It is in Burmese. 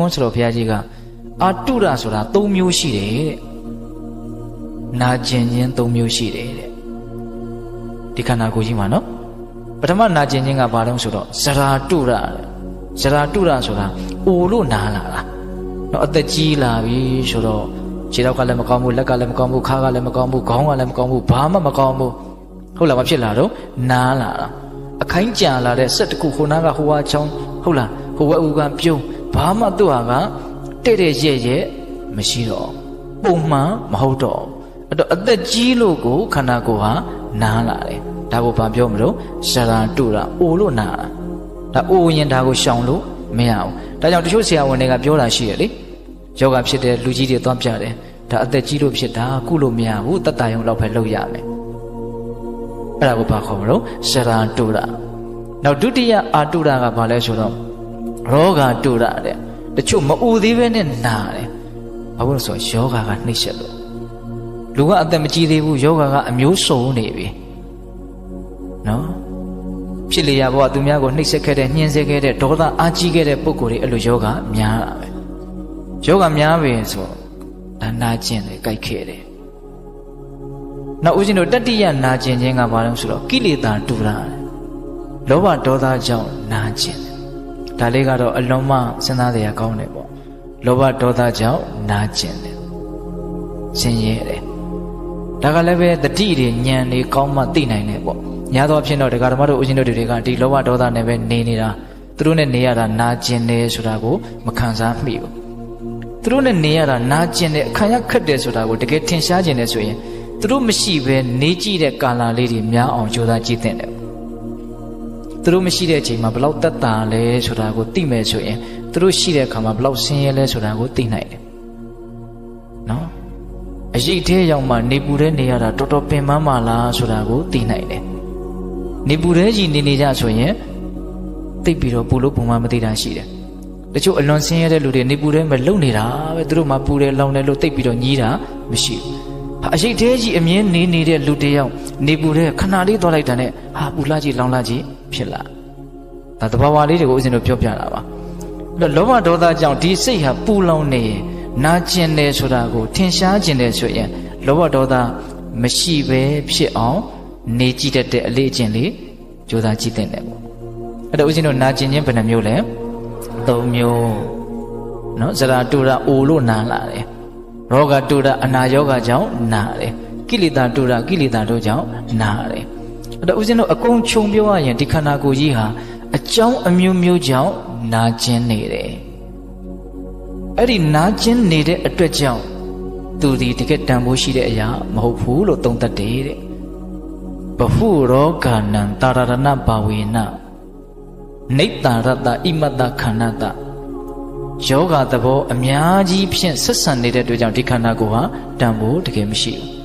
ကုန်းဆရာတော်ဘုရားကြီးကအာတုရဆိုတာ၃မျိုးရှိတယ်တဲ့နာကျင်ခြင်း၃မျိုးရှိတယ်တဲ့ဒီခန္ဓာကိုယ်ကြီးမှာနော်ပထမနာကျင်ခြင်းကဘာလို့ဆိုတော့ဇရာတုရတဲ့ဇရာတုရဆိုတာအိုလို့နာလာတာနော်အသက်ကြီးလာပြီဆိုတော့ခြေထောက်ကလည်းမကောင်းဘူးလက်ကလည်းမကောင်းဘူးခါးကလည်းမကောင်းဘူးခေါင်းကလည်းမကောင်းဘူးဘာမှမကောင်းဘူးဟုတ်လားမဖြစ်လာတော့နားလာတာအခိုင်းကြံလာတဲ့စက်တစ်ခုခုနားကဟိုဝါချောင်းဟုတ်လားဟိုဝက်ဦးကပြုံး ဘာမှသူ့ဟာကတဲ့တဲ့ရဲ့ရဲ့မရှိတော့ပုံမှန်မဟုတ်တော့အဲ့တော့အသက်ကြီးလို့ကိုခန္ဓာကိုယ်ဟာနားလာတယ်ဒါကိုဘာပြောမလို့ဇရာတုတာအိုလို့နာတာဒါအိုရင်ဒါကိုရှောင်လို့မရဘူးဒါကြောင့်တချို့ဆရာဝန်တွေကပြောတာရှိတယ်လေယောဂဖြစ်တဲ့လူကြီးတွေသွားပြတယ်ဒါအသက်ကြီးလို့ဖြစ်တာကုလို့မရဘူးတတ်တာယုံလောက်ပဲလုပ်ရမယ်အဲ့ဒါကိုဘာခေါ်မလို့ဇရာတုတာနောက်ဒုတိယအာတုတာကဘာလဲဆိုတော့ ရောဂါတုတာတဲ့တချို့မအူသေးပဲနဲ့နာတယ်ဘာလို့လဲဆိုတော့ယောဂါကနှိမ့်ဆက်လို့လူကအသက်မကြီးသေးဘူးယောဂါကအမျိုးစုံနေပြီနော်ဖြစ်လျာဘဝသူများကိုနှိမ့်ဆက်ခဲ့တဲ့ညှင်းဆဲခဲ့တဲ့ဒေါသအာကြီးခဲ့တဲ့ပုံကိုယ်တွေအဲ့လိုယောဂများတာပဲယောဂများပြီဆိုဒါနာကျင်တယ်ကြိုက်ခဲ့တယ်နောက်ဦးဇင်းတို့တတ္တိယနာကျင်ခြင်းကဘာလဲဆိုတော့ကိလေသာတူတာလောဘဒေါသကြောင့်နာကျင်တယ် ဒါလေးကတော့အလုံးမစဉ်းစားရကောင်းတယ်ပေါ့လောဘဒေါသကြောင့်နာကျင်တယ်ဆင်းရဲတယ်ဒါကလည်းပဲတတိတွေညံတွေကောင်းမှသိနိုင်တယ်ပေါ့ညာတော့ဖြစ်တော့ဒကာဓမ္မတို့ဦးဇင်းတို့တွေကဒီလောဘဒေါသနဲ့ပဲနေနေတာသူတို့နဲ့နေရတာနာကျင်တယ်ဆိုတာကိုမခံစားမိဘူးသူတို့နဲ့နေရတာနာကျင်တယ်အခါရခက်တယ်ဆိုတာကိုတကယ်ထင်ရှားကျင်တယ်ဆိုရင်သူတို့မရှိဘဲနေကြည့်တဲ့ကာလလေးတွေများအောင်ကြိုးစားကြည့်တဲ့တယ် သူတို့မရှိတဲ့အချိန်မှာဘလောက်တက်တာလဲဆိုတာကိုသိမယ်ဆိုရင်သူတို့ရှိတဲ့အခါမှာဘလောက်ဆင်းရဲလဲဆိုတာကိုသိနိုင်တယ်နော်အရေးသေးရောက်မှနေပူတဲ့နေရတာတော်တော်ပင်ပန်းပါလားဆိုတာကိုသိနိုင်တယ်နေပူတဲ့ကြီးနေနေကြဆိုရင်သိပြီးတော့ပူလို့ပုံမှန်မသိတာရှိတယ်တချို့အလွန်ဆင်းရဲတဲ့လူတွေနေပူတဲ့မလုံနေတာပဲသူတို့မှပူတယ်လောင်တယ်လို့သိပြီးတော့ညီးတာမရှိဘူးဟာ အရေးသေးကြီးအမြင်နေနေတဲ့လူတယောက်နေပူတဲ့ခဏလေးသွားလိုက်တာနဲ့ဟာပူလာကြီးလောင်လာကြီးဖြစ်လာဒါသဘာဝလေးတွေကိုဦးဇင်းတို့ပြောပြတာပါအဲ့တော့လောဘဒေါသကြောင့်ဒီစိတ်ဟာပူလောင်နေရင်နာကျင်တယ်ဆိုတာကိုထင်ရှားကျင်တယ်ဆိုရင်လောဘဒေါသမရှိပဲဖြစ်အောင်နေကြည့်တတ်တဲ့အလေးအကျင့်လေးကြိုးစားကြည့်တဲ့တယ်ပေါ့အဲ့တော့ဦးဇင်းတို့နာကျင်ခြင်းဘယ်နှမျိုးလဲ၃မျိုးနော်ဇရာတူရာအိုလို့နာလာတယ် ရောဂတူရာအနာယောဂကြောင့်နာတယ်ကိလေသာတူရာကိလေသာတို့ကြောင့်နာတယ်အဲ့တော့ဦးဇင်းတို့အကုန်ခြုံပြောရရင်ဒီခန္ဓာကိုယ်ကြီးဟာအကြောင်းအမျိုးမျိုးကြောင့်နာကျင်နေတယ်အဲ့ဒီနာကျင်နေတဲ့အတွက်ကြောင့်သူဒီတကယ်တန်ဖိုးရှိတဲ့အရာမဟုတ်ဘူးလို့သုံးသပ်တယ်တဲ့ဘဟုရောဂာနံတာရဏဘာဝေနနိတ္တာရတဣမတ္တခန္ဓတ ယောဂသဘောအများကြီးဖြင့်ဆက်ဆံနေတဲ့အတွက်ကြောင့်ဒီခန္ဓာကိုယ်ဟာတန်ဖိုးတကယ်မရှိဘူး